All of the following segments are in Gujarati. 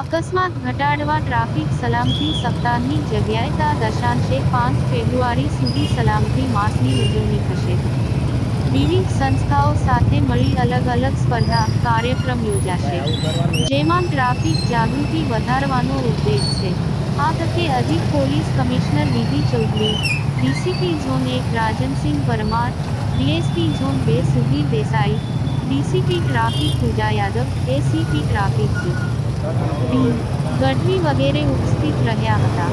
અકસ્માત ઘટાડવા ટ્રાફિક સલામતી સપ્તાહની જગ્યાએ તા દશાંશે પાંચ ફેબ્રુઆરી સુધી સલામતી માસની ઉજવણી થશે. વિવિધ સંસ્થાઓ સાથે મળી અલગ અલગ સ્પર્ધા કાર્યક્રમ યોજાશે, જેમાં ટ્રાફિક જાગૃતિ વધારવાનો ઉદ્દેશ છે. આ તકે અધિક police commissioner Nidhi Chaudhary, DCP zone એક રાજનસિંહ પરમાર, ડીએસપી ઝોન બે Sudhir Desai, DCP traffic Pooja Yadav, ACP traffic D Gadhvi વગેરે ઉપસ્થિત રહ્યા હતા.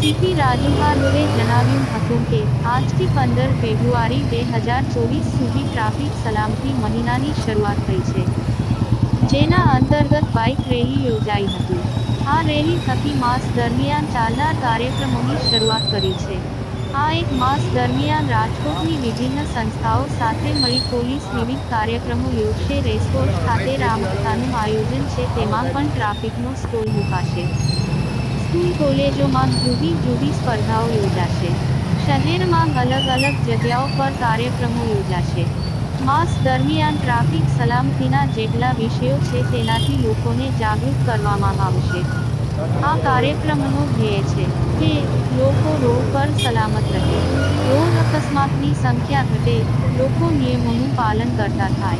સીપી રાજુભાર્ગવે જણાવ્યું હતું કે, આજથી પંદર ફેબ્રુઆરી બે હજાર ચોવીસ સુધી ટ્રાફિક સલામતી મહિનાની શરૂઆત થઈ છે, જેના અંતર્ગત બાઇક રેલી યોજાઈ હતી. આ રેલી થકી માસ દરમિયાન ચાલનાર કાર્યક્રમોની શરૂઆત કરી છે. આ એક માસ દરમિયાન રાજકોટની વિભિન્ન સંસ્થાઓ સાથે મળી પોલીસ વિવિધ કાર્યક્રમો યોજશે, રેસકોર્સ ખાતે રામકથાનું આયોજન છે, તેમાં પણ ટ્રાફિકનો સ્ટોલ મુકાશે. સ્કૂલ કોલેજોમાં જુદી જુદી સ્પર્ધાઓ યોજાશે. શહેરમાં અલગ અલગ જગ્યાઓ પર કાર્યક્રમો યોજાશે. માસ દરમિયાન ટ્રાફિક સલામતીના જેટલા વિષયો છે, તેનાથી લોકોને જાગૃત કરવામાં આવશે. આ કાર્યક્રમનો ધ્યેય છે કે લોકો રોડ પર સલામત રહે. રોડ અકસ્માતની સંખ્યા ઘટે, લોકો નિયમોનું પાલન કરતા થાય.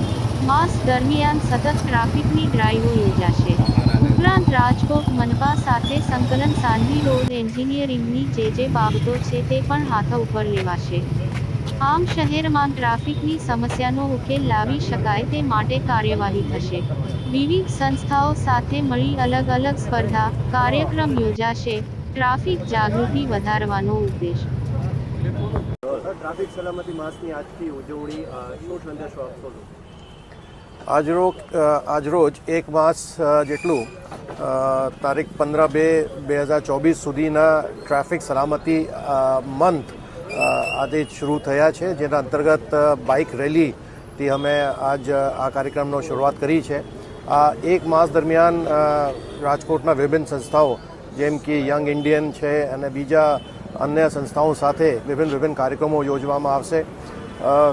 માસ દરમિયાન સતત ટ્રાફિકની ડ્રાઈવો યોજાશે. ઉપરાંત રાજકોટ, મનપા સાથે સંકલન સાંધી રોડ એન્જિનિયરિંગની જે જે બાબતો છે તે પણ હાથ ઉપર લેવાશે. આમ શહેરમાં ટ્રાફિકની સમસ્યાનો ઉકેલ લાવી શકાય તે માટે કાર્યવાહી થશે. વિવિધ સંસ્થાઓ સાથે મળી અલગ અલગ સ્પર્ધા કાર્યક્રમ યોજાશે ટ્રાફિક જાગૃતિ વધારવાનો ઉદ્દેશ. ટ્રાફિક સલામતી માસની આજથી ઉજવણી શું સંદેશો આપશો આજરો આજરોજ આજરોજ એક માસ જેટલું તારીખ પંદર બે બે હજાર ચોવીસ સુધીના ટ્રાફિક સલામતી મંથ આજે શરૂ થયા છે. જેના અંતર્ગત બાઇક રેલીથી અમે આજ આ કાર્યક્રમનો શરૂઆત કરી છે. આ એક માસ દરમિયાન રાજકોટના વિભિન્ન સંસ્થાઓ, જેમ કે યંગ ઇન્ડિયન છે અને બીજા અન્ય સંસ્થાઓ સાથે વિભિન્ન વિભિન્ન કાર્યક્રમો યોજવામાં આવશે.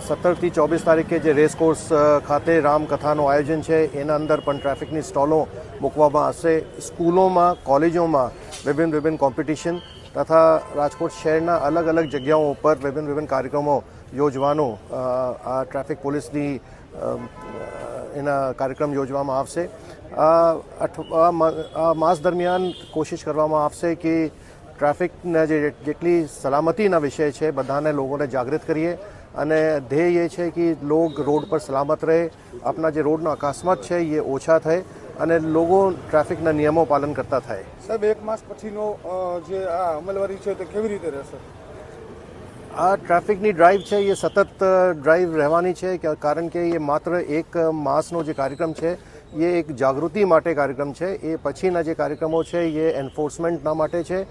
સત્તરથી ચોવીસ તારીખે જે રેસકોર્સ ખાતે રામકથાનું આયોજન છે, એના અંદર પણ ટ્રાફિકની સ્ટોલો મૂકવામાં આવશે. સ્કૂલોમાં, કોલેજોમાં વિભિન્ન વિભિન્ન કોમ્પિટિશન તથા રાજકોટ શહેરના અલગ અલગ જગ્યાઓ ઉપર વિભિન્ન વિભિન્ન કાર્યક્રમો યોજવાનું આ ટ્રાફિક પોલીસની એના કાર્યક્રમ યોજવામાં આવશે. આ માસ દરમિયાન કોશિશ કરવામાં આવશે કે ટ્રાફિકના જે જેટલી સલામતીના વિષય છે, બધાને લોકોને જાગૃત કરીએ. અને ધ્યેય એ છે કે લોક રોડ પર સલામત રહે. આપણા જે રોડનો અકસ્માત છે, એ ઓછા થાય. અને લોકો ટ્રાફિકના નિયમો પાલન કરતા થાય. સાહેબ એક માસ પછીનો જે આ અમલવારી છે તે કેવી રીતે રહેશે? આ ટ્રાફિકની ડ્રાઈવ છે એ સતત ડ્રાઈવ રહેવાની છે કે- કારણ કે એ માત્ર એક માસનો જે કાર્યક્રમ છે એ એક જાગૃતિ માટે કાર્યક્રમ છે. એ પછીના જે કાર્યક્રમો છે એ એન્ફોર્સમેન્ટના માટે છે.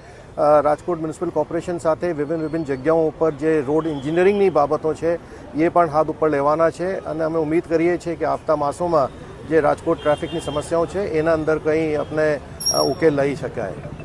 રાજકોટ મ્યુનિસિપલ કોર્પોરેશન સાથે વિભિન્ન વિભિન્ન જગ્યાઓ ઉપર જે રોડ એન્જિનિયરિંગની બાબતો છે એ પણ હાથ ઉપર લેવાના છે. અને અમે ઉમ્મીદ કરીએ છીએ કે આવતા માસોમાં જે રાજકોટ ટ્રાફિકની સમસ્યાઓ છે એના અંદર કંઈ આપણે ઉકેલ લઈ શકાય?